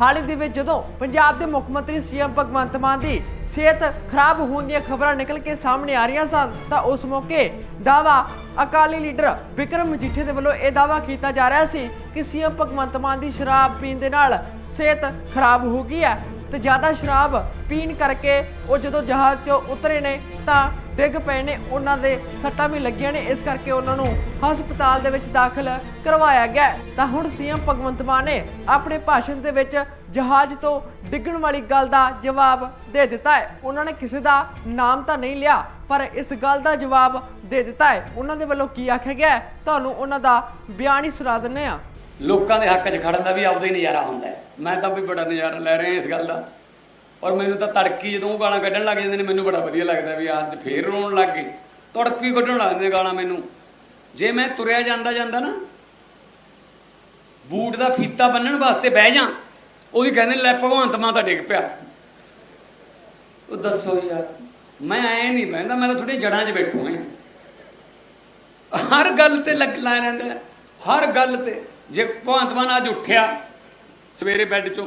ਹਾਲ ਹੀ ਦੇ ਵਿੱਚ ਜਦੋਂ ਪੰਜਾਬ ਦੇ ਮੁੱਖ ਮੰਤਰੀ ਸੀਐਮ ਭਗਵੰਤ ਮਾਨ ਦੀ ਸਿਹਤ ਖਰਾਬ ਹੋਣ ਦੀਆਂ ਖਬਰਾਂ ਨਿਕਲ ਕੇ ਸਾਹਮਣੇ ਆ ਰਹੀਆਂ ਸਨ, ਤਾਂ ਉਸ ਮੌਕੇ ਦਾਵਾ ਅਕਾਲੀ ਲੀਡਰ ਵਿਕਰਮ ਮਜੀਠੇ ਦੇ ਵੱਲੋਂ ਇਹ ਦਾਵਾ ਕੀਤਾ ਜਾ ਰਿਹਾ ਸੀ ਕਿ ਸੀਐਮ ਭਗਵੰਤ ਮਾਨ ਦੀ ਸ਼ਰਾਬ ਪੀਣ ਦੇ ਨਾਲ ਸਿਹਤ ਖਰਾਬ ਹੋ ਗਈ ਹੈ ਤੇ ਜ਼ਿਆਦਾ ਸ਼ਰਾਬ ਪੀਣ ਕਰਕੇ ਉਹ ਜਦੋਂ ਜਹਾਜ਼ ਤੋਂ ਉਤਰੇ ਨੇ ਤਾਂ ਡਿੱਗ ਪਏ ਨੇ ਉਹਨਾਂ ਦੇ ਸੱਟਾਂ ਵੀ ਲੱਗੀਆਂ ਨੇ ਇਸ ਕਰਕੇ ਉਹਨਾਂ ਨੂੰ ਹਸਪਤਾਲ ਦੇ ਵਿੱਚ ਦਾਖਲ ਕਰਵਾਇਆ ਗਿਆ ਤਾਂ ਹੁਣ ਸੀਐਮ ਭਗਵੰਤ ਮਾਨ ਨੇ ਆਪਣੇ ਭਾਸ਼ਣ ਦੇ ਵਿੱਚ ਜਹਾਜ਼ ਤੋਂ ਡਿੱਗਣ ਵਾਲੀ ਗੱਲ ਦਾ ਜਵਾਬ ਦੇ ਦਿੱਤਾ ਹੈ। ਉਹਨਾਂ ਨੇ ਕਿਸੇ ਦਾ ਨਾਮ ਤਾਂ ਨਹੀਂ ਲਿਆ ਪਰ ਇਸ ਗੱਲ ਦਾ ਜਵਾਬ ਦੇ ਦਿੱਤਾ ਹੈ। ਉਹਨਾਂ ਦੇ ਵੱਲੋਂ ਕੀ ਆਖਿਆ ਗਿਆ ਹੈ, ਤੁਹਾਨੂੰ ਉਹਨਾਂ ਦਾ ਬਿਆਨ ਹੀ ਸੁਣਾ ਦਿੰਨੇ ਆ ਲੋਕਾਂ ਦੇ ਹੱਕ 'ਚ ਖੜਨ ਦਾ ਵੀ ਆਪਦਾ ਹੀ ਨਜ਼ਾਰਾ ਹੁੰਦਾ ਹੈ। ਮੈਂ ਤਾਂ ਵੀ ਬੜਾ ਨਜ਼ਾਰਾ ਲੈ ਰਿਹਾ ਇਸ ਗੱਲ ਦਾ। ਔਰ ਮੈਨੂੰ ਤਾਂ ਤੜਕੀ ਜਦੋਂ ਉਹ ਗਾਲਾਂ ਕੱਢਣ ਲੱਗ ਜਾਂਦੇ ਨੇ, ਮੈਨੂੰ ਬੜਾ ਵਧੀਆ ਲੱਗਦਾ ਵੀ ਅੱਜ ਫੇਰ ਰੋਣ ਲੱਗ ਗਏ। ਤੜਕੀ ਕੱਢਣ ਲੱਗ ਜਾਂਦੇ ਗਾਲਾਂ ਮੈਨੂੰ। ਜੇ ਮੈਂ ਤੁਰਿਆ ਜਾਂਦਾ ਜਾਂਦਾ ਨਾ, ਬੂਟ ਦਾ ਫੀਤਾ ਬੰਨਣ ਵਾਸਤੇ ਬਹਿ ਜਾ ਉਹਦੀ ਕਹਿੰਦੇ ਲੈ ਭਗਵੰਤ ਮਾਂ ਤਾਂ ਡਿੱਗ ਪਿਆ। ਉਹ ਦੱਸੋ ਯਾਰ, ਮੈਂ ਐ ਨਹੀਂ ਬਹਿੰਦਾ, ਮੈਂ ਤਾਂ ਥੋੜੀ ਜੜਾਂ 'ਚ ਬੈਠੂ ਹਾਂ ਹਰ ਗੱਲ ਤੇ ਲੱਗ ਲਾ ਰਹਿੰਦਾ ਹੈ। ਹਰ ਗੱਲ ਤੇ। ਜੇ ਭਗਵੰਤ ਮਾਨ ਅੱਜ ਉੱਠਿਆ ਸਵੇਰੇ ਬੈੱਡ 'ਚੋਂ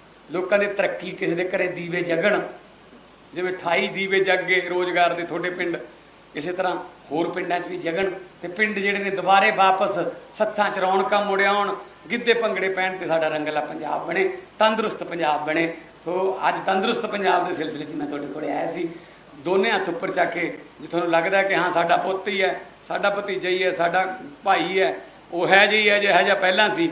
ਲੋਕਾਂ ਦੀ ਤਰੱਕੀ, ਕਿਸੇ ਦੇ ਘਰੇ ਦੀਵੇ ਜਗਣ, ਜਿਵੇਂ 28 ਦੀਵੇ ਜਗ ਗਏ ਰੋਜ਼ਗਾਰ ਦੇ ਤੁਹਾਡੇ ਪਿੰਡ, ਇਸੇ ਤਰ੍ਹਾਂ ਹੋਰ ਪਿੰਡਾਂ 'ਚ ਵੀ ਜਗਣ ਤੇ ਪਿੰਡ ਜਿਹੜੇ ਨੇ ਦੁਬਾਰੇ ਵਾਪਸ ਸੱਥਾਂ 'ਚ ਰੌਣਕਾਂ ਮੁੜ ਆਉਣ, ਗਿੱਧੇ ਭੰਗੜੇ ਪੈਣ ਤੇ ਸਾਡਾ ਰੰਗਲਾ ਪੰਜਾਬ ਬਣੇ, ਤੰਦਰੁਸਤ ਪੰਜਾਬ ਬਣੇ। ਸੋ ਅੱਜ ਤੰਦਰੁਸਤ ਪੰਜਾਬ ਦੇ ਸਿਲਸਿਲੇ 'ਚ ਮੈਂ ਤੁਹਾਡੇ ਕੋਲ ਆਇਆ ਸੀ। ਦੋਨੇ ਹੱਥ ਉੱਪਰ ਚੱਕ ਕੇ ਜੇ ਤੁਹਾਨੂੰ ਲੱਗਦਾ ਕਿ ਹਾਂ, ਸਾਡਾ ਪੁੱਤ ਹੀ ਹੈ, ਸਾਡਾ ਭਤੀਜਾ ਹੀ ਹੈ, ਸਾਡਾ ਭਾਈ ਹੈ, ਉਹ ਹੈ ਜਿਹੀ ਹੈ ਜਿਹੜਾ ਜਿਹਾ ਪਹਿਲਾਂ ਸੀ।